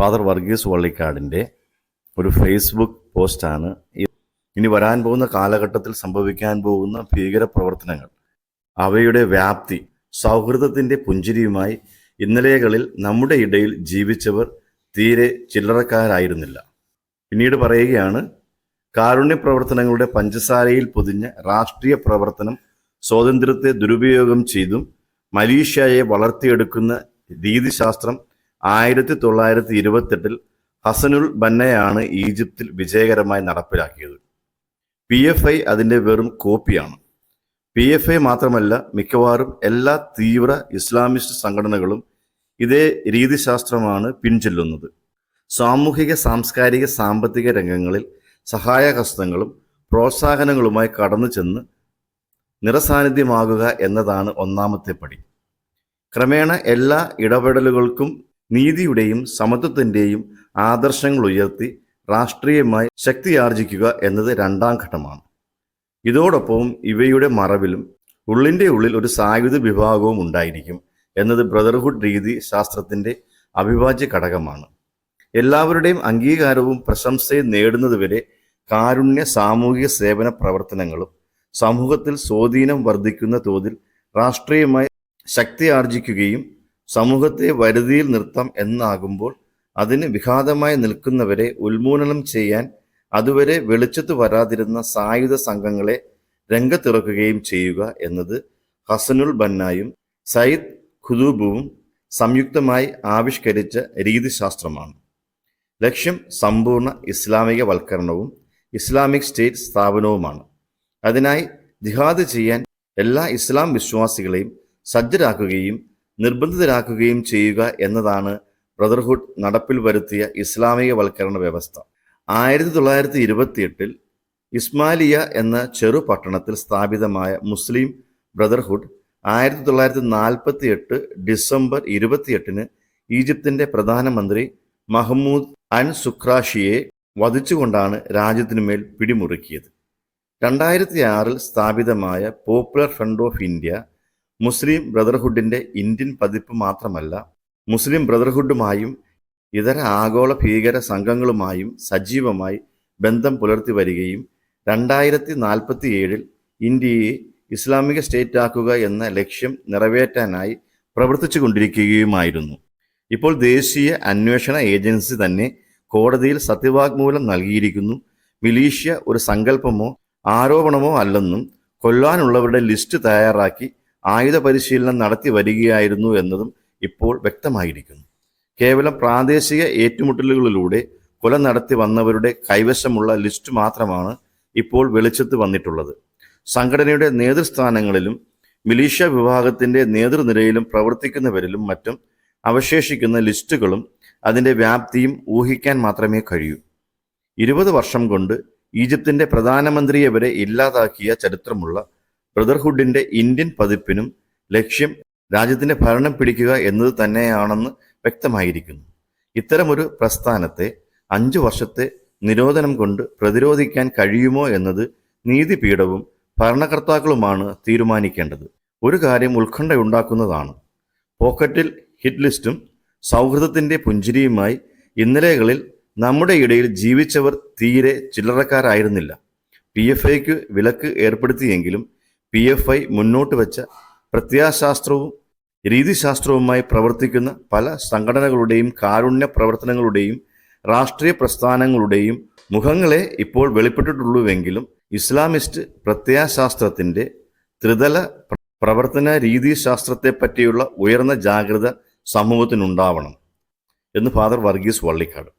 Father Varghese വള്ളിക്കാടിന്റെ ഒരു Facebook പോസ്റ്റാണ്. ഇനി വരാൻ പോകുന്ന കാലഘട്ടത്തിൽ സംഭവിക്കാൻ പോകുന്ന ഭീകര പ്രവർത്തനങ്ങൾ അവയുടെ വ്യാപ്തി സൗഹൃദത്തിന്റെ പുഞ്ചിരിയുമായി ഇന്നലെകളിൽ നമ്മുടെ ഇടയിൽ ജീവിച്ചവർ തീരെ ചില്ലറക്കാരായിരുന്നില്ല. പിന്നീട് പറയുകയാണ് കാരുണ്യ പ്രവർത്തനങ്ങളുടെ പഞ്ചസാരയിൽ പൊതിഞ്ഞ രാഷ്ട്രീയ പ്രവർത്തനം സ്വാതന്ത്ര്യത്തെ ദുരുപയോഗം ചെയ്തും മലീഷ്യയെ വളർത്തിയെടുക്കുന്ന രീതിശാസ്ത്രം ആയിരത്തി തൊള്ളായിരത്തി ഇരുപത്തെട്ടിൽ ഹസനുൽ ബന്നയാണ് ഈജിപ്തിൽ വിജയകരമായി നടപ്പിലാക്കിയത്. പി എഫ് ഐ അതിന്റെ വെറും കോപ്പിയാണ്. പി എഫ് ഐ മാത്രമല്ല മിക്കവാറും എല്ലാ തീവ്ര ഇസ്ലാമിസ്റ്റ് സംഘടനകളും ഇതേ രീതിശാസ്ത്രമാണ് പിൻചെല്ലുന്നത്. സാമൂഹിക സാംസ്കാരിക സാമ്പത്തിക രംഗങ്ങളിൽ സഹായഹസ്തങ്ങളും പ്രോത്സാഹനങ്ങളുമായി കടന്നു ചെന്ന് നിറസാന്നിധ്യമാകുക എന്നതാണ് ഒന്നാമത്തെ പടി. ക്രമേണ എല്ലാ ഇടപെടലുകൾക്കും നീതിയുടെയും സമത്വത്തിന്റെയും ആദർശങ്ങൾ ഉയർത്തി രാഷ്ട്രീയമായി ശക്തിയാർജിക്കുക എന്നത് രണ്ടാം ഘട്ടമാണ്. ഇതോടൊപ്പം ഇവയുടെ മറവിലും ഉള്ളിന്റെ ഉള്ളിൽ ഒരു സായുധ വിഭാഗവും ഉണ്ടായിരിക്കും എന്നത് ബ്രദർഹുഡ് രീതി ശാസ്ത്രത്തിന്റെ അവിഭാജ്യ ഘടകമാണ്. എല്ലാവരുടെയും അംഗീകാരവും പ്രശംസയും നേടുന്നതുവരെ കാരുണ്യ സാമൂഹിക സേവന പ്രവർത്തനങ്ങളും സമൂഹത്തിൽ സ്വാധീനം വർദ്ധിക്കുന്ന തോതിൽ രാഷ്ട്രീയമായി ശക്തി ആർജിക്കുകയും സമൂഹത്തെ വരുതിയിൽ നിർത്താം എന്നാകുമ്പോൾ അതിന് വിഘാതമായി നിൽക്കുന്നവരെ ഉന്മൂലനം ചെയ്യാൻ അതുവരെ വെളിച്ചത്ത് വരാതിരുന്ന സായുധ സംഘങ്ങളെ രംഗത്തിറക്കുകയും ചെയ്യുക എന്നത് ഹസനുൽ ബന്നായും സയ്യിദ് ഖുദൂബുവും സംയുക്തമായി ആവിഷ്കരിച്ച രീതിശാസ്ത്രമാണ്. ലക്ഷ്യം സമ്പൂർണ ഇസ്ലാമിക വൽക്കരണവും ഇസ്ലാമിക് സ്റ്റേറ്റ് സ്ഥാപനവുമാണ്. അതിനായി ജിഹാദ് ചെയ്യാൻ എല്ലാ ഇസ്ലാം വിശ്വാസികളെയും സജ്ജരാക്കുകയും നിർബന്ധിതരാക്കുകയും ചെയ്യുക എന്നതാണ് ബ്രദർഹുഡ് നടപ്പിൽ വരുത്തിയ ഇസ്ലാമിക വൽക്കരണ വ്യവസ്ഥ. ആയിരത്തി തൊള്ളായിരത്തി ഇരുപത്തിയെട്ടിൽ ഇസ്മാലിയ എന്ന ചെറു പട്ടണത്തിൽ സ്ഥാപിതമായ മുസ്ലിം ബ്രദർഹുഡ് ആയിരത്തി തൊള്ളായിരത്തി നാൽപ്പത്തി എട്ട് ഡിസംബർ ഇരുപത്തിയെട്ടിന് ഈജിപ്തിന്റെ പ്രധാനമന്ത്രി മഹ്മൂദ് അൻ സുഖ്രാഷിയെ വധിച്ചുകൊണ്ടാണ് രാജ്യത്തിനുമേൽ പിടിമുറുക്കിയത്. രണ്ടായിരത്തി ആറിൽ സ്ഥാപിതമായ പോപ്പുലർ ഫ്രണ്ട് ഓഫ് ഇന്ത്യ മുസ്ലിം ബ്രദർഹുഡിന്റെ ഇന്ത്യൻ പതിപ്പ് മാത്രമല്ല മുസ്ലിം ബ്രദർഹുഡുമായും ഇതര ആഗോള ഭീകര സംഘങ്ങളുമായും സജീവമായി ബന്ധം പുലർത്തി വരികയും രണ്ടായിരത്തി നാൽപ്പത്തി ഏഴിൽ ഇന്ത്യയെ ഇസ്ലാമിക സ്റ്റേറ്റ് ആക്കുക എന്ന ലക്ഷ്യം നിറവേറ്റാനായി പ്രവർത്തിച്ചു കൊണ്ടിരിക്കുകയുമായിരുന്നു ഇപ്പോൾ ദേശീയ അന്വേഷണ ഏജൻസി തന്നെ കോടതിയിൽ സത്യവാഗ്മൂലം നൽകിയിരിക്കുന്നു. മിലീഷ്യ ഒരു സങ്കല്പമോ ആരോപണമോ അല്ലെന്നും കൊല്ലാനുള്ളവരുടെ ലിസ്റ്റ് തയ്യാറാക്കി ആയുധ പരിശീലനം നടത്തി വരികയായിരുന്നു എന്നതും ഇപ്പോൾ വ്യക്തമായിരിക്കുന്നു. കേവലം പ്രാദേശിക ഏറ്റുമുട്ടലുകളിലൂടെ കൊല നടത്തി വന്നവരുടെ കൈവശമുള്ള ലിസ്റ്റ് മാത്രമാണ് ഇപ്പോൾ വെളിച്ചത്ത് വന്നിട്ടുള്ളത്. സംഘടനയുടെ നേതൃസ്ഥാനങ്ങളിലും മിലീഷ്യ വിഭാഗത്തിന്റെ നേതൃനിരയിലും പ്രവർത്തിക്കുന്നവരിലും മറ്റും അവശേഷിക്കുന്ന ലിസ്റ്റുകളും അതിന്റെ വ്യാപ്തിയും ഊഹിക്കാൻ മാത്രമേ കഴിയൂ. ഇരുപത് വർഷം കൊണ്ട് ഈജിപ്തിന്റെ പ്രധാനമന്ത്രിയെ വരെ ഇല്ലാതാക്കിയ ചരിത്രമുള്ള ബ്രദർഹുഡിന്റെ ഇന്ത്യൻ പതിപ്പിനും ലക്ഷ്യം രാജ്യത്തിന്റെ ഭരണം പിടിക്കുക എന്നത് തന്നെയാണെന്ന് വ്യക്തമായിരിക്കുന്നു. ഇത്തരമൊരു പ്രസ്ഥാനത്തെ അഞ്ചു വർഷത്തെ നിരോധനം കൊണ്ട് പ്രതിരോധിക്കാൻ കഴിയുമോ എന്നത് നീതിപീഠവും ഭരണകർത്താക്കളുമാണ് തീരുമാനിക്കേണ്ടത്. ഒരു കാര്യം ഉത്കണ്ഠയുണ്ടാക്കുന്നതാണ്. പോക്കറ്റിൽ ഹിറ്റ് ലിസ്റ്റും സൗഹൃദത്തിന്റെ പുഞ്ചിരിയുമായി ഇന്നലെകളിൽ നമ്മുടെ ഇടയിൽ ജീവിച്ചവർ തീരെ ചില്ലറക്കാരായിരുന്നില്ല. പി എഫ് ഐക്ക് വിലക്ക് ഏർപ്പെടുത്തിയെങ്കിലും പി എഫ് ഐ മുന്നോട്ട് വെച്ച പ്രത്യാശാസ്ത്രവും രീതിശാസ്ത്രവുമായി പ്രവർത്തിക്കുന്ന പല സംഘടനകളുടെയും കാരുണ്യ പ്രവർത്തനങ്ങളുടെയും രാഷ്ട്രീയ പ്രസ്ഥാനങ്ങളുടെയും മുഖങ്ങളെ ഇപ്പോൾ വെളിപ്പെട്ടിട്ടുള്ളൂവെങ്കിലും ഇസ്ലാമിസ്റ്റ് പ്രത്യയശാസ്ത്രത്തിന്റെ ത്രിതല പ്രവർത്തന രീതിശാസ്ത്രത്തെ പറ്റിയുള്ള ഉയർന്ന ജാഗ്രത സമൂഹത്തിനുണ്ടാവണം എന്ന് ഫാദർ വർഗീസ് വള്ളിക്കാട്.